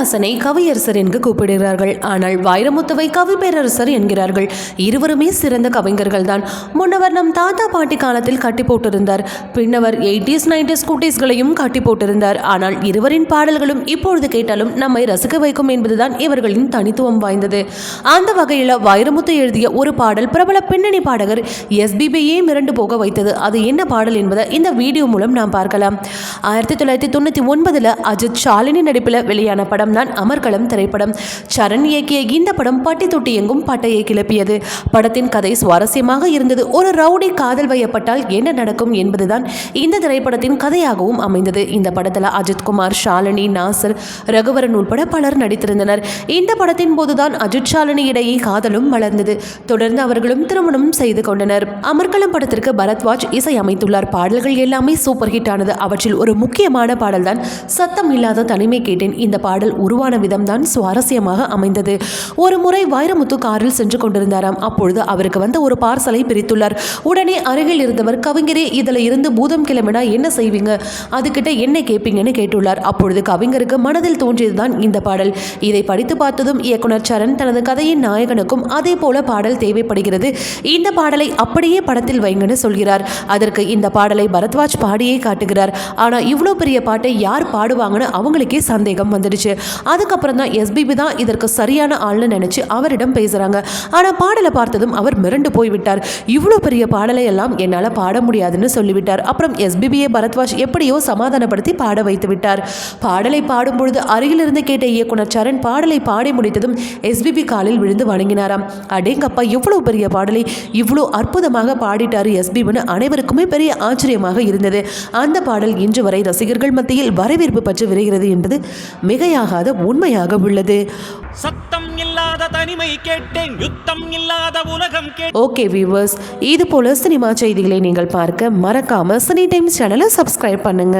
கண்ணதாசனை கவியரசர் என்று கூப்பிடுகிறார்கள். ஆனால் வைரமுத்துவை கவி பேரரசர் என்கிறார்கள். இருவருமே சிறந்த கவிஞர்கள் தான் முன்னவர் நம் தாத்தா பாட்டி காலத்தில் கட்டி போட்டிருந்தார். பின்னவர் எயிட்டிஸ் நைன்டிஸ் குட்டீஸ்களையும் கட்டி போட்டிருந்தார். ஆனால் இருவரின் பாடல்களும் இப்பொழுது கேட்டாலும் நம்மை ரசிக்க வைக்கும் என்பதுதான் இவர்களின் தனித்துவம் வாய்ந்தது. அந்த வகையில் வைரமுத்து எழுதிய ஒரு பாடல் பிரபல பின்னணி பாடகர் எஸ்பிபியே மிரண்டு போக வைத்தது. அது என்ன பாடல் என்பதை இந்த வீடியோ மூலம் நாம் பார்க்கலாம். ஆயிரத்தி தொள்ளாயிரத்தி தொண்ணூற்றி ஒன்பதில் அஜித் ஷாலினி நடிப்பில் வெளியான படம். தான் அமர்கலம் திரைப்படம். சரண் இயக்கிய இந்த படம் பட்டி தொட்டி எங்கும் பட்டையை கிளப்பியது. படத்தின் கதை சுவாரஸ்யமாக இருந்தது. ஒரு ரவுடி காதல் வயப்பட்டால் என்ன நடக்கும் என்பதுதான் இந்த திரைப்படத்தின் கதையாகவும் அமைந்தது. இந்த படத்தில் அஜித்குமார் ஷாலினி நாசர் ரகுவரன் உட்பட பலர் நடித்திருந்தனர். இந்த படத்தின் போதுதான் அஜித் ஷாலினி இடையே காதலும் வளர்ந்தது. தொடர்ந்து அவர்களும் திருமணம் செய்து கொண்டனர். அமர்கலம் படத்திற்கு பரத்வாஜ் இசை அமைத்துள்ளார் பாடல்கள் எல்லாமே சூப்பர் ஹிட் ஆனது அவற்றில் ஒரு முக்கியமான பாடல்தான் சத்தம் இல்லாத தனிமை கேட்டேன். இந்த பாடல் உருவான விதம்தான் சுவாரஸ்யமாக அமைந்தது. ஒரு முறை வைரமுத்து காரில் சென்று கொண்டிருந்தாராம். அப்பொழுது அவருக்கு வந்த ஒரு பார்சலை பிரித்துள்ளார். உடனே அருகில் இருந்தவர் கவிஞரே இதில் இருந்து பூதம் கிளம்பினா என்ன செய்வீங்க? அதுகிட்ட என்ன கேட்பீங்கன்னு கேட்டுள்ளார். அப்பொழுது கவிஞருக்கு மனதில் தோன்றியதுதான் இந்த பாடல். இதை படித்து பார்த்ததும் இயக்குனர் சரண் தனது கதையின் நாயகனுக்கும் அதே போல பாடல் தேவைப்படுகிறது. இந்த பாடலை அப்படியே படத்தில் வைங்கன்னு சொல்கிறார். அதற்கு இந்த பாடலை பரத்வாஜ் பாடியே காட்டுகிறார். ஆனால் இவ்வளோ பெரிய பாட்டை யார் பாடுவாங்கன்னு அவங்களுக்கே சந்தேகம் வந்துடுச்சு. அதுக்கப்புறம் தான் எஸ்பிபி தான் இதற்கு சரியான ஆள்னு நினச்சி அவரிடம் பேசுகிறாங்க ஆனால் பாடலை பார்த்ததும் அவர் மிரண்டு போய்விட்டார். இவ்வளோ பெரிய பாடலை எல்லாம் என்னால் பாட முடியாதுன்னு சொல்லிவிட்டார். அப்புறம் எஸ்பிபியை பரத்வாஜ் எப்படியோ சமாதானப்படுத்தி பாட வைத்து விட்டார். பாடலை பாடும் பொழுது அருகிலிருந்து கேட்ட இயக்குனர் சரண் பாடலை பாடி முடித்ததும் எஸ்பிபி காலில் விழுந்து வணங்கினாராம். அடேங்கப்பா இவ்வளோ பெரிய பாடலை இவ்வளோ அற்புதமாக பாடிட்டார் எஸ்பிபின்னு அனைவருக்குமே பெரிய ஆச்சரியமாக இருந்தது. அந்த பாடல் இன்று வரை ரசிகர்கள் மத்தியில் வரவேற்பு பெற்று வருகிறது என்பது மிகையாக மிகையாகாத உண்மையாக உள்ளது சத்தம் இல்லாத தனிமை கேட்டேன் யுத்தம் இல்லாத உலகம் ஓகே வியூவர்ஸ் இது போல சினிமா செய்திகளை நீங்கள் பார்க்க மறக்காம சினி டைம்ஸ் சேனலை சப்ஸ்கிரைப் பண்ணுங்க.